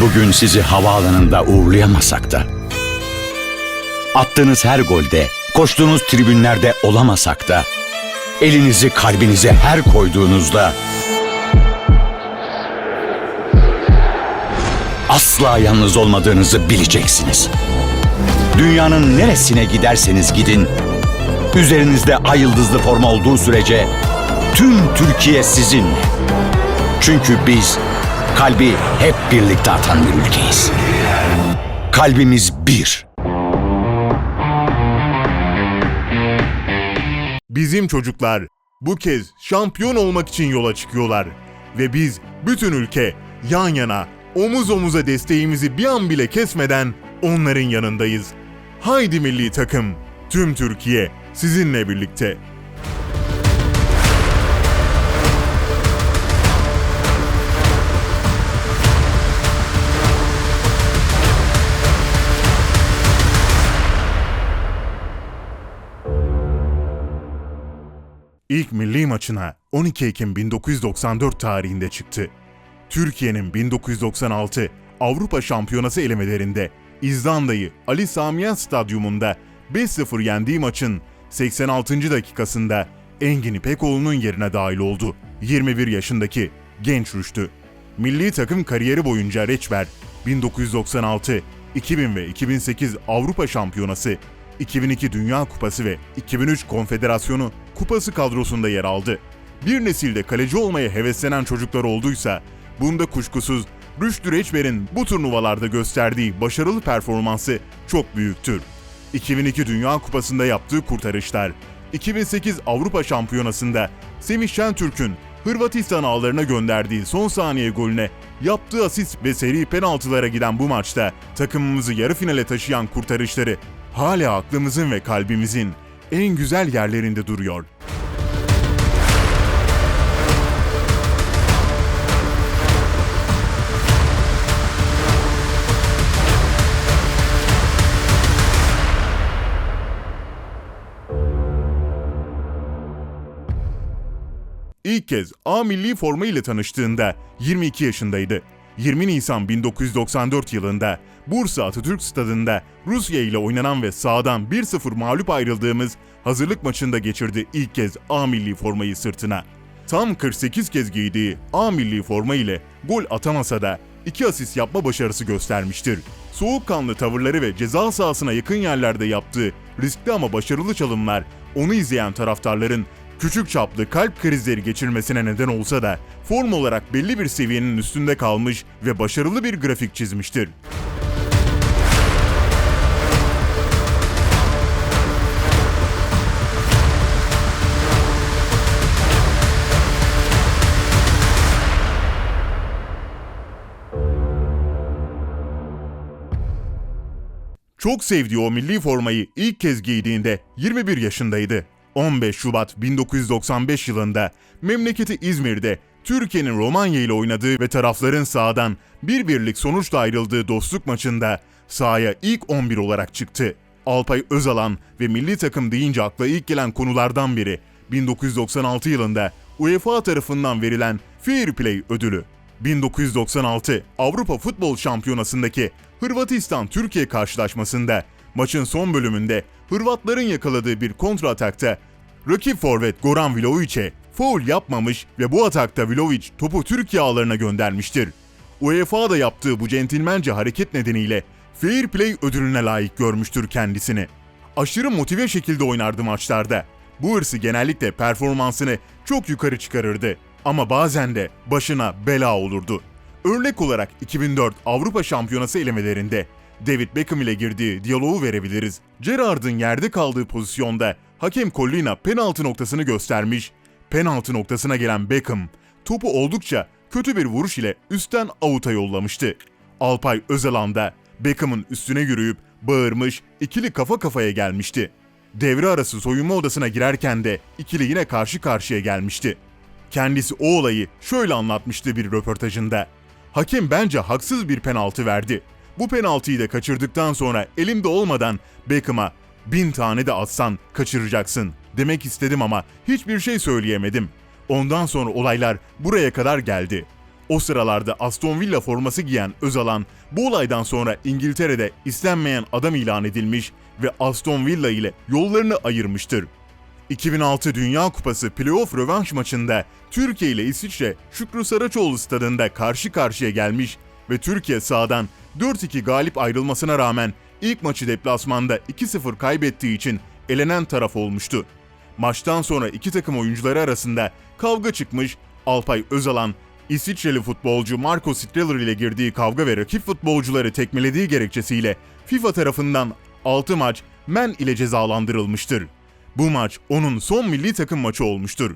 Bugün sizi havaalanında uğurlayamasak da, attığınız her golde, koştuğunuz tribünlerde olamasak da, elinizi kalbinize her koyduğunuzda, asla yalnız olmadığınızı bileceksiniz. Dünyanın neresine giderseniz gidin, üzerinizde ay yıldızlı forma olduğu sürece tüm Türkiye sizinle. Çünkü biz kalbi hep birlikte atan bir ülkeyiz. Kalbimiz bir. Bizim çocuklar bu kez şampiyon olmak için yola çıkıyorlar. Ve biz bütün ülke yan yana, omuz omuza desteğimizi bir an bile kesmeden onların yanındayız. Haydi milli takım, tüm Türkiye sizinle birlikte. İlk milli maçına 12 Ekim 1994 tarihinde çıktı. Türkiye'nin 1996 Avrupa Şampiyonası elemelerinde İzlanda'yı Ali Sami Yen Stadyumunda 5-0 yendiği maçın 86. dakikasında Engin İpekoğlu'nun yerine dahil oldu. 21 yaşındaki genç Rüştü. Milli takım kariyeri boyunca Reçber 1996, 2000 ve 2008 Avrupa Şampiyonası, 2002 Dünya Kupası ve 2003 Konfederasyonu Kupası kadrosunda yer aldı. Bir nesilde kaleci olmaya heveslenen çocuklar olduysa, bunda kuşkusuz Rüştü Reçber'in bu turnuvalarda gösterdiği başarılı performansı çok büyüktür. 2002 Dünya Kupası'nda yaptığı kurtarışlar, 2008 Avrupa Şampiyonası'nda Semih Şentürk'ün Hırvatistan ağlarına gönderdiği son saniye golüne yaptığı asist ve seri penaltılara giden bu maçta takımımızı yarı finale taşıyan kurtarışları hala aklımızın ve kalbimizin en güzel yerlerinde duruyor. İlk kez A milli forma ile tanıştığında 22 yaşındaydı. 20 Nisan 1994 yılında Bursa Atatürk Stadında Rusya ile oynanan ve sahadan 1-0 mağlup ayrıldığımız hazırlık maçında geçirdi ilk kez A milli formayı sırtına. Tam 48 kez giydiği A milli forma ile gol atamasa da 2 asist yapma başarısı göstermiştir. Soğukkanlı tavırları ve ceza sahasına yakın yerlerde yaptığı riskli ama başarılı çalımlar onu izleyen taraftarların küçük çaplı kalp krizleri geçirmesine neden olsa da form olarak belli bir seviyenin üstünde kalmış ve başarılı bir grafik çizmiştir. Çok sevdiği o milli formayı ilk kez giydiğinde 21 yaşındaydı. 15 Şubat 1995 yılında memleketi İzmir'de Türkiye'nin Romanya ile oynadığı ve tarafların sahadan bir birlik sonuçla ayrıldığı dostluk maçında sahaya ilk 11 olarak çıktı. Alpay Özalan ve milli takım deyince akla ilk gelen konulardan biri 1996 yılında UEFA tarafından verilen Fair Play ödülü. 1996 Avrupa Futbol Şampiyonası'ndaki Hırvatistan-Türkiye karşılaşmasında maçın son bölümünde Hırvatların yakaladığı bir kontra atakta rakip forvet Goran Vlahovic'e foul yapmamış ve bu atakta Vlahovic topu Türkiye ağlarına göndermiştir. UEFA da yaptığı bu centilmence hareket nedeniyle Fair Play ödülüne layık görmüştür kendisini. Aşırı motive şekilde oynardı maçlarda. Bu hırsı genellikle performansını çok yukarı çıkarırdı ama bazen de başına bela olurdu. Örnek olarak 2004 Avrupa Şampiyonası elemelerinde David Beckham ile girdiği diyaloğu verebiliriz. Gerrard'ın yerde kaldığı pozisyonda hakem Collina penaltı noktasını göstermiş. Penaltı noktasına gelen Beckham topu oldukça kötü bir vuruş ile üstten avuta yollamıştı. Alpay Özalan da Beckham'ın üstüne yürüyüp bağırmış, ikili kafa kafaya gelmişti. Devre arası soyunma odasına girerken de ikili yine karşı karşıya gelmişti. Kendisi o olayı şöyle anlatmıştı bir röportajında. Hakem bence haksız bir penaltı verdi. Bu penaltıyı da kaçırdıktan sonra elimde olmadan Beckham'a bin tane de atsan kaçıracaksın demek istedim ama hiçbir şey söyleyemedim. Ondan sonra olaylar buraya kadar geldi. O sıralarda Aston Villa forması giyen Özalan bu olaydan sonra İngiltere'de istenmeyen adam ilan edilmiş ve Aston Villa ile yollarını ayırmıştır. 2006 Dünya Kupası playoff rövanş maçında Türkiye ile İsviçre Şükrü Saraçoğlu stadında karşı karşıya gelmiş ve Türkiye sahadan 4-2 galip ayrılmasına rağmen ilk maçı deplasmanda 2-0 kaybettiği için elenen taraf olmuştu. Maçtan sonra iki takım oyuncuları arasında kavga çıkmış, Alpay Özalan, İsviçreli futbolcu Marco Streller ile girdiği kavga ve rakip futbolcuları tekmelediği gerekçesiyle FIFA tarafından 6 maç men ile cezalandırılmıştır. Bu maç onun son milli takım maçı olmuştur.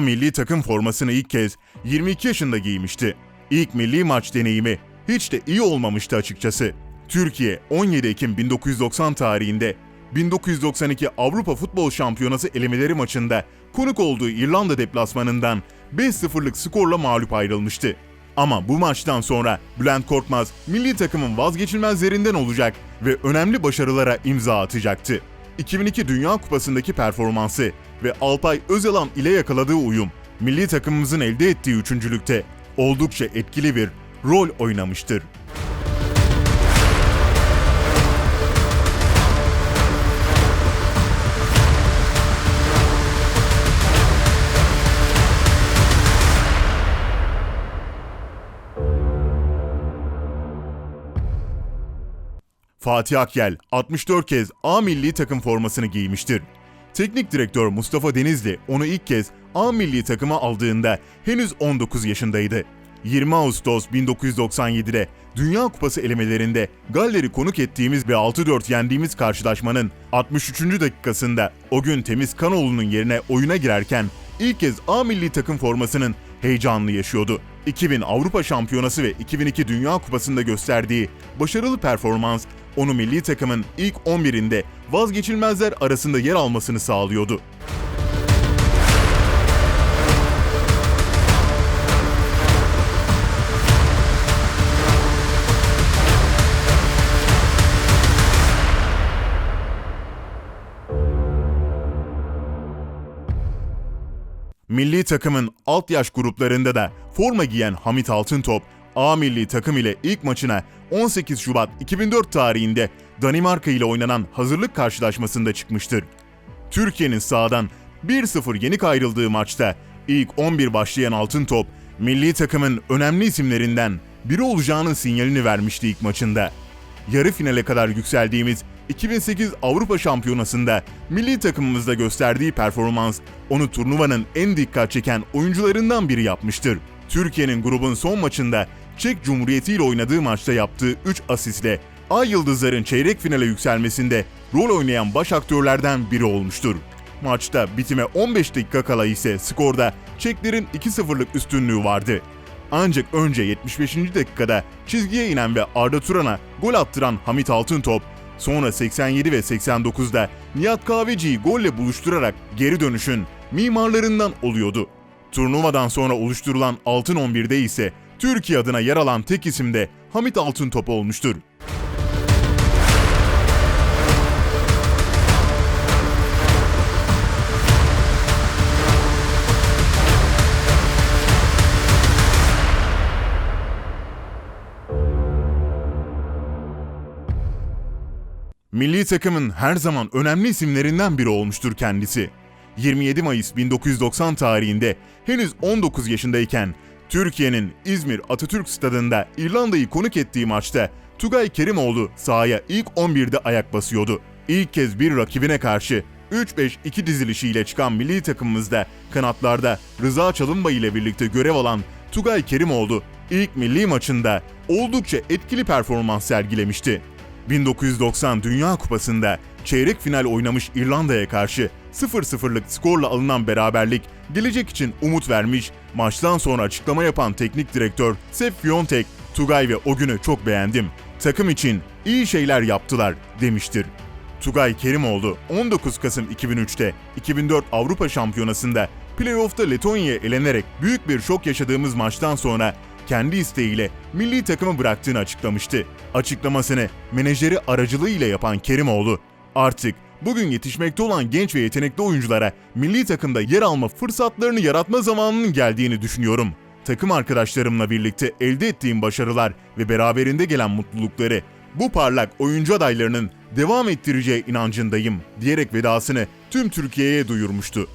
Milli takım formasını ilk kez 22 yaşında giymişti. İlk milli maç deneyimi hiç de iyi olmamıştı açıkçası. Türkiye 17 Ekim 1990 tarihinde 1992 Avrupa Futbol Şampiyonası elemeleri maçında konuk olduğu İrlanda deplasmanından 5-0'lık skorla mağlup ayrılmıştı. Ama bu maçtan sonra Bülent Korkmaz milli takımın vazgeçilmezlerinden olacak ve önemli başarılara imza atacaktı. 2002 Dünya Kupası'ndaki performansı ve Alpay Özalan ile yakaladığı uyum, milli takımımızın elde ettiği üçüncülükte oldukça etkili bir rol oynamıştır. Fatih Akyel 64 kez A milli takım formasını giymiştir. Teknik direktör Mustafa Denizli onu ilk kez A milli takıma aldığında henüz 19 yaşındaydı. 20 Ağustos 1997'de Dünya Kupası elemelerinde Galler'i konuk ettiğimiz ve 6-4 yendiğimiz karşılaşmanın 63. dakikasında o gün Temiz Kanoğlu'nun yerine oyuna girerken ilk kez A milli takım formasının heyecanını yaşıyordu. 2000 Avrupa Şampiyonası ve 2002 Dünya Kupası'nda gösterdiği başarılı performans onu milli takımın ilk 11'inde vazgeçilmezler arasında yer almasını sağlıyordu. Milli takımın alt yaş gruplarında da forma giyen Hamit Altıntop, A milli takım ile ilk maçına 18 Şubat 2004 tarihinde Danimarka ile oynanan hazırlık karşılaşmasında çıkmıştır. Türkiye'nin sahadan 1-0 yenik ayrıldığı maçta ilk 11 başlayan Altıntop, milli takımın önemli isimlerinden biri olacağının sinyalini vermişti ilk maçında. Yarı finale kadar yükseldiğimiz 2008 Avrupa Şampiyonası'nda milli takımımızda gösterdiği performans onu turnuvanın en dikkat çeken oyuncularından biri yapmıştır. Türkiye'nin grubun son maçında Çek Cumhuriyeti ile oynadığı maçta yaptığı 3 asistle Ay Yıldızların çeyrek finale yükselmesinde rol oynayan baş aktörlerden biri olmuştur. Maçta bitime 15 dakika kala ise skorda Çeklerin 2-0'lık üstünlüğü vardı. Ancak önce 75. dakikada çizgiye inen ve Arda Turan'a gol attıran Hamit Altıntop, sonra 87 ve 89'da Nihat Kahveci'yi golle buluşturarak geri dönüşün mimarlarından oluyordu. Turnuvadan sonra oluşturulan Altın 11'de ise Türkiye adına yer alan tek isim de Hamit Altıntop olmuştur. Milli takımın her zaman önemli isimlerinden biri olmuştur kendisi. 27 Mayıs 1990 tarihinde henüz 19 yaşındayken Türkiye'nin İzmir Atatürk Stadında İrlanda'yı konuk ettiği maçta Tugay Kerimoğlu sahaya ilk 11'de ayak basıyordu. İlk kez bir rakibine karşı 3-5-2 dizilişiyle çıkan milli takımımızda kanatlarda Rıza Çalınbay ile birlikte görev alan Tugay Kerimoğlu ilk milli maçında oldukça etkili performans sergilemişti. 1990 Dünya Kupası'nda çeyrek final oynamış İrlanda'ya karşı 0-0'lık skorla alınan beraberlik gelecek için umut vermiş, maçtan sonra açıklama yapan teknik direktör Sepp Fiontek, Tugay ve o günü çok beğendim. Takım için iyi şeyler yaptılar demiştir. Tugay Kerimoğlu 19 Kasım 2003'te 2004 Avrupa Şampiyonası'nda playoff'ta Letonya'ya elenerek büyük bir şok yaşadığımız maçtan sonra kendi isteğiyle milli takımı bıraktığını açıklamıştı. Açıklamasını menajeri aracılığıyla yapan Kerimoğlu, artık bugün yetişmekte olan genç ve yetenekli oyunculara milli takımda yer alma fırsatlarını yaratma zamanının geldiğini düşünüyorum. Takım arkadaşlarımla birlikte elde ettiğim başarılar ve beraberinde gelen mutlulukları bu parlak oyuncu adaylarının devam ettireceği inancındayım diyerek vedasını tüm Türkiye'ye duyurmuştu.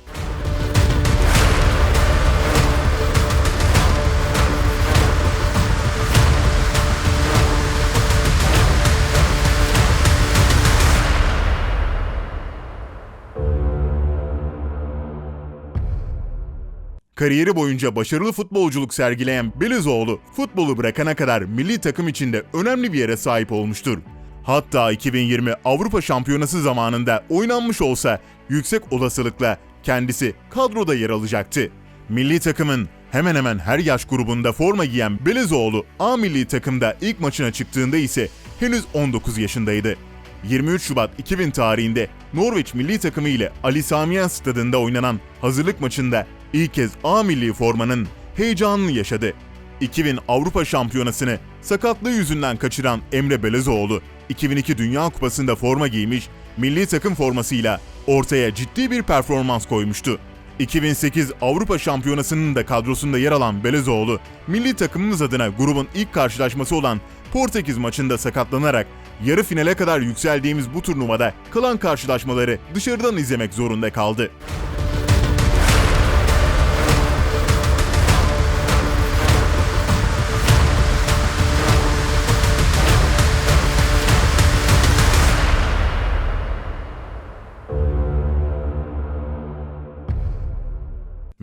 Kariyeri boyunca başarılı futbolculuk sergileyen Belezoğlu, futbolu bırakana kadar milli takım içinde önemli bir yere sahip olmuştur. Hatta 2020 Avrupa Şampiyonası zamanında oynanmış olsa yüksek olasılıkla kendisi kadroda yer alacaktı. Milli takımın hemen hemen her yaş grubunda forma giyen Belezoğlu A milli takımda ilk maçına çıktığında ise henüz 19 yaşındaydı. 23 Şubat 2000 tarihinde Norveç milli takımı ile Ali Samiyen stadında oynanan hazırlık maçında ilk kez A milli formanın heyecanını yaşadı. 2000 Avrupa Şampiyonası'nı sakatlığı yüzünden kaçıran Emre Belezoğlu, 2002 Dünya Kupası'nda forma giymiş, milli takım formasıyla ortaya ciddi bir performans koymuştu. 2008 Avrupa Şampiyonası'nın da kadrosunda yer alan Belezoğlu, milli takımımız adına grubun ilk karşılaşması olan Portekiz maçında sakatlanarak yarı finale kadar yükseldiğimiz bu turnuvada kalan karşılaşmaları dışarıdan izlemek zorunda kaldı.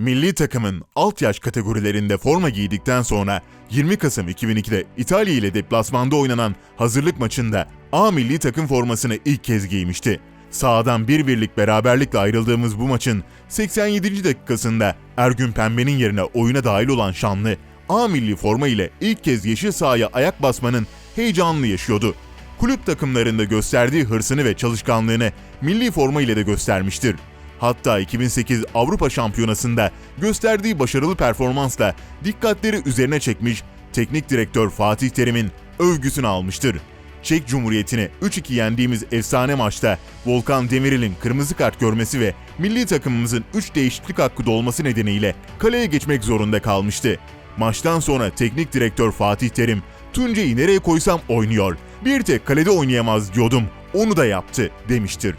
Milli takımın alt yaş kategorilerinde forma giydikten sonra 20 Kasım 2002'de İtalya ile deplasmanda oynanan hazırlık maçında A milli takım formasını ilk kez giymişti. Sahadan bir birlik beraberlikle ayrıldığımız bu maçın 87. dakikasında Ergün Pembe'nin yerine oyuna dahil olan Şanlı, A milli forma ile ilk kez yeşil sahaya ayak basmanın heyecanını yaşıyordu. Kulüp takımlarında gösterdiği hırsını ve çalışkanlığını milli forma ile de göstermiştir. Hatta 2008 Avrupa Şampiyonası'nda gösterdiği başarılı performansla dikkatleri üzerine çekmiş, teknik direktör Fatih Terim'in övgüsünü almıştır. Çek Cumhuriyeti'ni 3-2 yendiğimiz efsane maçta Volkan Demirel'in kırmızı kart görmesi ve milli takımımızın 3 değişiklik hakkı dolması nedeniyle kaleye geçmek zorunda kalmıştı. Maçtan sonra teknik direktör Fatih Terim, Tuncay'ı nereye koysam oynuyor, bir tek kalede oynayamaz diyordum, onu da yaptı demiştir.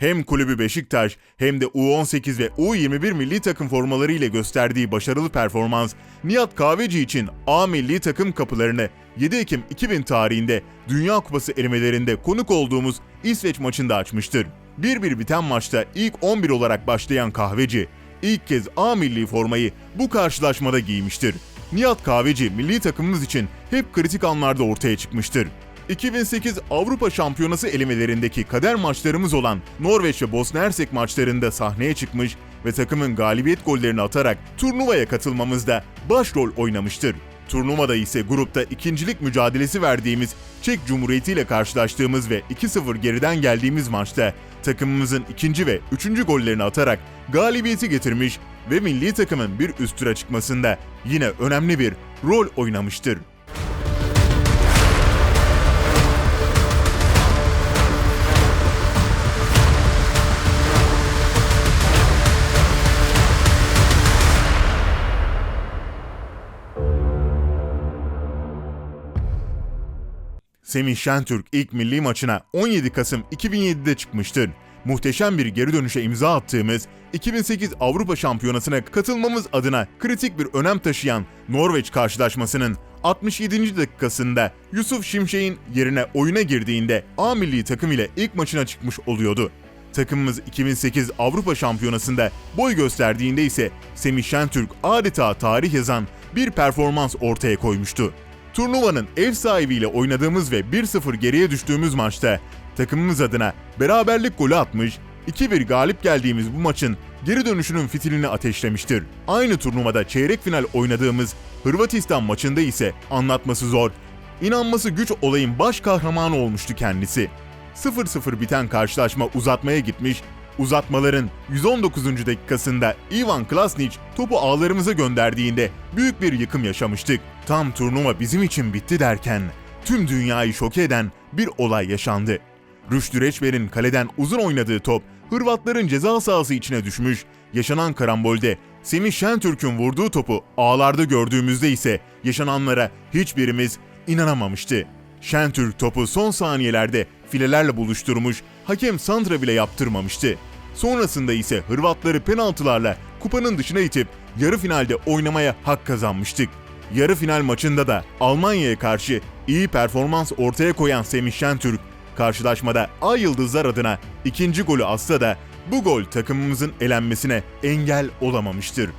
Hem kulübü Beşiktaş hem de U18 ve U21 milli takım formaları ile gösterdiği başarılı performans, Nihat Kahveci için A milli takım kapılarını 7 Ekim 2000 tarihinde Dünya Kupası elemelerinde konuk olduğumuz İsveç maçında açmıştır. 1-1 biten maçta ilk 11 olarak başlayan Kahveci, ilk kez A milli formayı bu karşılaşmada giymiştir. Nihat Kahveci milli takımımız için hep kritik anlarda ortaya çıkmıştır. 2008 Avrupa Şampiyonası elemelerindeki kader maçlarımız olan Norveç ve Bosna Hersek maçlarında sahneye çıkmış ve takımın galibiyet gollerini atarak turnuvaya katılmamızda başrol oynamıştır. Turnuvada ise grupta ikincilik mücadelesi verdiğimiz Çek Cumhuriyeti ile karşılaştığımız ve 2-0 geriden geldiğimiz maçta takımımızın ikinci ve üçüncü gollerini atarak galibiyeti getirmiş ve milli takımın bir üst tura çıkmasında yine önemli bir rol oynamıştır. Semih Şentürk ilk milli maçına 17 Kasım 2007'de çıkmıştır. Muhteşem bir geri dönüşe imza attığımız 2008 Avrupa Şampiyonası'na katılmamız adına kritik bir önem taşıyan Norveç karşılaşmasının 67. dakikasında Yusuf Şimşek'in yerine oyuna girdiğinde A milli takım ile ilk maçına çıkmış oluyordu. Takımımız 2008 Avrupa Şampiyonası'nda boy gösterdiğinde ise Semih Şentürk adeta tarih yazan bir performans ortaya koymuştu. Turnuvanın ev sahibiyle oynadığımız ve 1-0 geriye düştüğümüz maçta takımımız adına beraberlik golü atmış, 2-1 galip geldiğimiz bu maçın geri dönüşünün fitilini ateşlemiştir. Aynı turnuvada çeyrek final oynadığımız Hırvatistan maçında ise anlatması zor, inanması güç olayın baş kahramanı olmuştu kendisi. 0-0 biten karşılaşma uzatmaya gitmiş, uzatmaların 119. dakikasında Ivan Klasnic topu ağlarımıza gönderdiğinde büyük bir yıkım yaşamıştık. Tam turnuva bizim için bitti derken tüm dünyayı şoke eden bir olay yaşandı. Rüştü Reçber'in kaleden uzun oynadığı top Hırvatların ceza sahası içine düşmüş, yaşanan karambolde Semih Şentürk'ün vurduğu topu ağlarda gördüğümüzde ise yaşananlara hiçbirimiz inanamamıştı. Şentürk topu son saniyelerde filelerle buluşturmuş, hakem santra bile yaptırmamıştı. Sonrasında ise Hırvatları penaltılarla kupanın dışına itip yarı finalde oynamaya hak kazanmıştık. Yarı final maçında da Almanya'ya karşı iyi performans ortaya koyan Semih Şentürk, karşılaşmada Ay Yıldızlar adına ikinci golü atsa da bu gol takımımızın elenmesine engel olamamıştır.